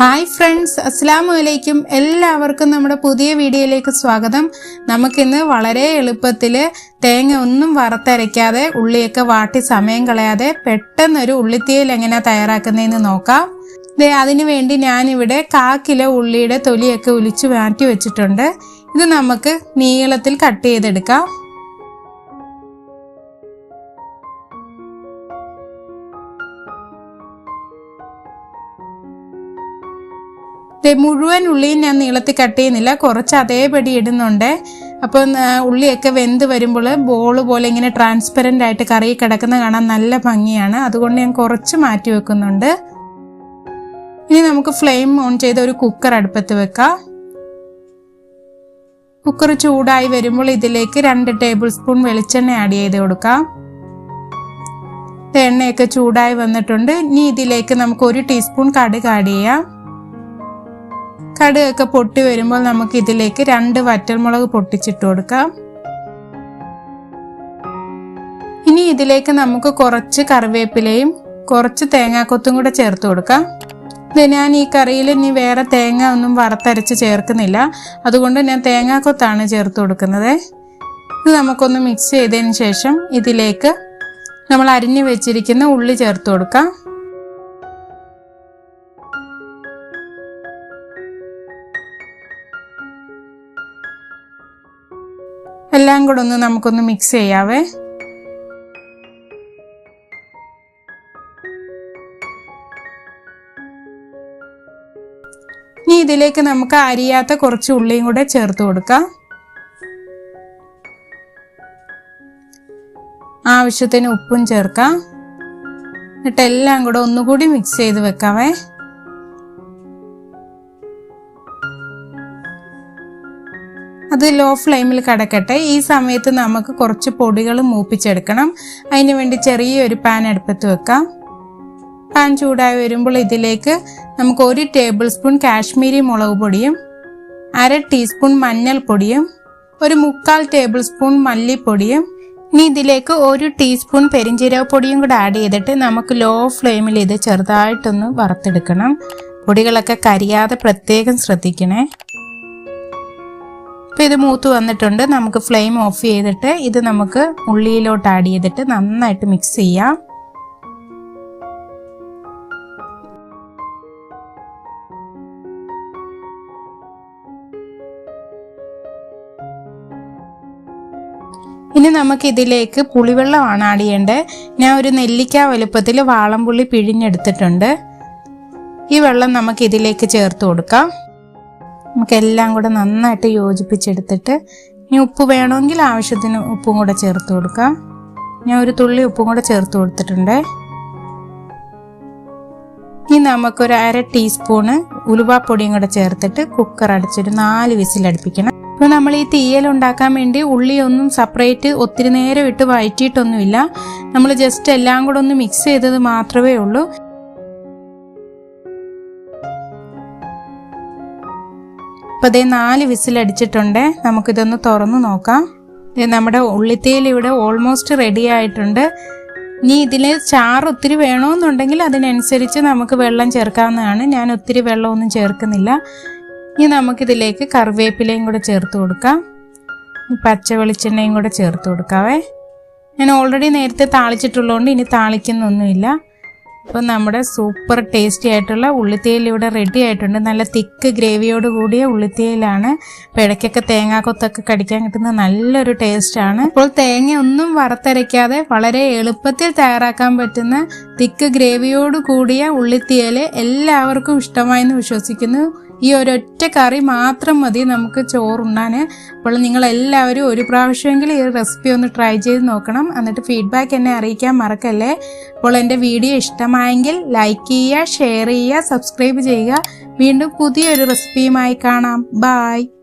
Hi friends അസ്സാമു അലൈക്കും എല്ലാവർക്കും നമ്മുടെ പുതിയ വീഡിയോയിലേക്ക് സ്വാഗതം. നമുക്കിന്ന് വളരെ എളുപ്പത്തിൽ തേങ്ങ ഒന്നും വറുത്തരയ്ക്കാതെ ഉള്ളിയൊക്കെ വാട്ടി സമയം കളയാതെ പെട്ടെന്നൊരു ഉള്ളിത്തീയൽ എങ്ങനെ തയ്യാറാക്കുന്നതെന്ന് നോക്കാം. ദേ അതിനു വേണ്ടി ഞാനിവിടെ കാ കിലോ ഉള്ളിയുടെ തൊലിയൊക്കെ ഒലിച്ചു മാറ്റി വെച്ചിട്ടുണ്ട്. ഇത് നമുക്ക് നീളത്തിൽ കട്ട് ചെയ്തെടുക്കാം. മുഴുവൻ ഉള്ളിയും ഞാൻ നീളത്തിൽ കട്ട് ചെയ്യുന്നില്ല. കുറച്ച് അതേപടി ഇടുന്നുണ്ട്. അപ്പോൾ ഉള്ളിയൊക്കെ വെന്ത് വരുമ്പോൾ ബോൾ പോലെ ഇങ്ങനെ ട്രാൻസ്പെറന്റ് ആയിട്ട് കറി കിടക്കുന്ന കാണാൻ നല്ല ഭംഗിയാണ്. അതുകൊണ്ട് ഞാൻ കുറച്ച് മാറ്റി വെക്കുന്നുണ്ട്. ഇനി നമുക്ക് ഫ്ലെയിം ഓൺ ചെയ്ത് ഒരു കുക്കർ അടുപ്പത്ത് വെക്കാം. കുക്കർ ചൂടായി വരുമ്പോൾ ഇതിലേക്ക് രണ്ട് ടേബിൾ സ്പൂൺ വെളിച്ചെണ്ണ ആഡ് ചെയ്ത് കൊടുക്കാം. എണ്ണയൊക്കെ ചൂടായി വന്നിട്ടുണ്ട്. ഇനി ഇതിലേക്ക് നമുക്ക് ഒരു ടീസ്പൂൺ കടുക് ആഡ് ചെയ്യാം. കടുകൊക്കെ പൊട്ടി വരുമ്പോൾ നമുക്ക് ഇതിലേക്ക് രണ്ട് വറ്റൽമുളക് പൊട്ടിച്ചിട്ട് കൊടുക്കാം. ഇനി ഇതിലേക്ക് നമുക്ക് കുറച്ച് കറിവേപ്പിലയും കുറച്ച് തേങ്ങാക്കൊത്തും കൂടെ ചേർത്ത് കൊടുക്കാം. ഇത് ഞാൻ ഈ കറിയിൽ ഇനി വേറെ തേങ്ങ ഒന്നും വറുത്തരച്ച് ചേർക്കുന്നില്ല. അതുകൊണ്ട് ഞാൻ തേങ്ങാക്കൊത്താണ് ചേർത്ത് കൊടുക്കുന്നത്. ഇത് നമുക്കൊന്ന് മിക്സ് ചെയ്തതിന് ശേഷം ഇതിലേക്ക് നമ്മൾ അരിഞ്ഞു വെച്ചിരിക്കുന്ന ഉള്ളി ചേർത്ത് കൊടുക്കാം. എല്ലാം കൂടെ ഒന്ന് നമുക്കൊന്ന് മിക്സ് ചെയ്യാവേ. ഇനി ഇതിലേക്ക് നമുക്ക് അരിയാത്ത കുറച്ച് ഉള്ളിയും കൂടെ ചേർത്ത് കൊടുക്കാം. ആവശ്യത്തിന് ഉപ്പും ചേർക്കാം. എന്നിട്ട് എല്ലാം കൂടെ ഒന്നുകൂടി മിക്സ് ചെയ്ത് വെക്കാവേ. അത് ലോ ഫ്ലെയിമിൽ കിടക്കട്ടെ. ഈ സമയത്ത് നമുക്ക് കുറച്ച് പൊടികൾ മൂപ്പിച്ചെടുക്കണം. അതിന് വേണ്ടി ചെറിയൊരു പാൻ അടുപ്പത്ത് വെക്കാം. പാൻ ചൂടായി വരുമ്പോൾ ഇതിലേക്ക് നമുക്ക് ഒരു ടേബിൾ സ്പൂൺ കാശ്മീരി മുളക് പൊടിയും അര ടീസ്പൂൺ മഞ്ഞൾപ്പൊടിയും ഒരു മുക്കാൽ ടേബിൾ സ്പൂൺ മല്ലിപ്പൊടിയും ഇനി ഇതിലേക്ക് ഒരു ടീസ്പൂൺ പെരിഞ്ചീരക പൊടിയും കൂടെ ആഡ് ചെയ്തിട്ട് നമുക്ക് ലോ ഫ്ലെയിമിൽ ഇത് ചെറുതായിട്ടൊന്ന് വറുത്തെടുക്കണം. പൊടികളൊക്കെ കരിയാതെ പ്രത്യേകം ശ്രദ്ധിക്കണേ. അപ്പോൾ ഇത് മൂത്ത് വന്നിട്ടുണ്ട്. നമുക്ക് ഫ്ലെയിം ഓഫ് ചെയ്തിട്ട് ഇത് നമുക്ക് ഉള്ളിയിലോട്ട് ആഡ് ചെയ്തിട്ട് നന്നായിട്ട് മിക്സ് ചെയ്യാം. ഇനി നമുക്ക് ഇതിലേക്ക് പുളിവെള്ളമാണ് ആഡ് ചെയ്യേണ്ടത്. ഞാൻ ഒരു നെല്ലിക്ക വലുപ്പത്തിൽ വാളംപുള്ളി പിഴിഞ്ഞെടുത്തിട്ടുണ്ട്. ഈ വെള്ളം നമുക്ക് ഇതിലേക്ക് ചേർത്ത് കൊടുക്കാം. നമുക്കെല്ലാം കൂടെ നന്നായിട്ട് യോജിപ്പിച്ചെടുത്തിട്ട് ഇനി ഉപ്പ് വേണമെങ്കിൽ ആവശ്യത്തിന് ഉപ്പും കൂടെ ചേർത്ത് കൊടുക്കാം. ഞാൻ ഒരു തുള്ളി ഉപ്പും കൂടെ ചേർത്ത് കൊടുത്തിട്ടുണ്ട്. ഇനി നമുക്കൊരു അര ടീസ്പൂണ് ഉലുവാപ്പൊടിയും കൂടെ ചേർത്തിട്ട് കുക്കർ അടച്ചൊരു നാല് വിസിൽ അടുപ്പിക്കണം. ഇപ്പോൾ നമ്മൾ ഈ തീയൽ ഉണ്ടാക്കാൻ വേണ്ടി ഉള്ളി ഒന്നും സെപ്പറേറ്റ് ഒത്തിരി നേരം ഇട്ട് വഴറ്റിയിട്ടൊന്നുമില്ല. നമ്മൾ ജസ്റ്റ് എല്ലാം കൂടെ ഒന്ന് മിക്സ് ചെയ്തത് മാത്രമേ ഉള്ളൂ. അപ്പോൾ ഇതേ നാല് വിസിലടിച്ചിട്ടുണ്ട്. നമുക്കിതൊന്ന് തുറന്നു നോക്കാം. നമ്മുടെ ഉള്ളിത്തേൽ ഇവിടെ ഓൾമോസ്റ്റ് റെഡി ആയിട്ടുണ്ട്. ഇനി ഇതിൽ ചാറ് ഒത്തിരി വേണമെന്നുണ്ടെങ്കിൽ അതിനനുസരിച്ച് നമുക്ക് വെള്ളം ചേർക്കാവുന്നതാണ്. ഞാൻ ഒത്തിരി വെള്ളമൊന്നും ചേർക്കുന്നില്ല. ഇനി നമുക്കിതിലേക്ക് കറിവേപ്പിലയും കൂടെ ചേർത്ത് കൊടുക്കാം. പച്ച വെളിച്ചെണ്ണയും കൂടെ ചേർത്ത് കൊടുക്കാവേ. ഞാൻ ഓൾറെഡി നേരത്തെ താളിച്ചിട്ടുള്ളതുകൊണ്ട് ഇനി താളിക്കുന്നൊന്നുമില്ല. അപ്പം നമ്മുടെ സൂപ്പർ ടേസ്റ്റി ആയിട്ടുള്ള ഉള്ളിത്തേയിൽ ഇവിടെ റെഡി ആയിട്ടുണ്ട്. നല്ല തിക്ക് ഗ്രേവിയോട് കൂടിയ ഉള്ളിത്തേയിലാണ് അപ്പോൾ ഇടയ്ക്കൊക്കെ തേങ്ങാക്കൊത്തൊക്കെ കടിക്കാൻ കിട്ടുന്ന നല്ലൊരു ടേസ്റ്റാണ് അപ്പോൾ തേങ്ങ ഒന്നും വറുത്തരയ്ക്കാതെ വളരെ എളുപ്പത്തിൽ തയ്യാറാക്കാൻ പറ്റുന്ന തിക്ക് ഗ്രേവിയോട് കൂടിയ ഉള്ളിത്തേൽ എല്ലാവർക്കും ഇഷ്ടമായെന്ന് വിശ്വസിക്കുന്നു. ഈ ഒരൊറ്റ കറി മാത്രം മതി നമുക്ക് ചോറുണ്ണാൻ. അപ്പോൾ നിങ്ങൾ എല്ലാവരും ഒരു പ്രാവശ്യമെങ്കിലും ഈ റെസിപ്പി ഒന്ന് ട്രൈ ചെയ്ത് നോക്കണം. എന്നിട്ട് ഫീഡ്ബാക്ക് എന്നെ അറിയിക്കാൻ മറക്കല്ലേ. അപ്പോൾ എന്റെ വീഡിയോ ഇഷ്ടമായെങ്കിൽ ലൈക്ക് ചെയ്യുക ഷെയർ ചെയ്യുക സബ്സ്ക്രൈബ് ചെയ്യുക. വീണ്ടും പുതിയൊരു റെസിപ്പിയുമായി കാണാം. ബായ്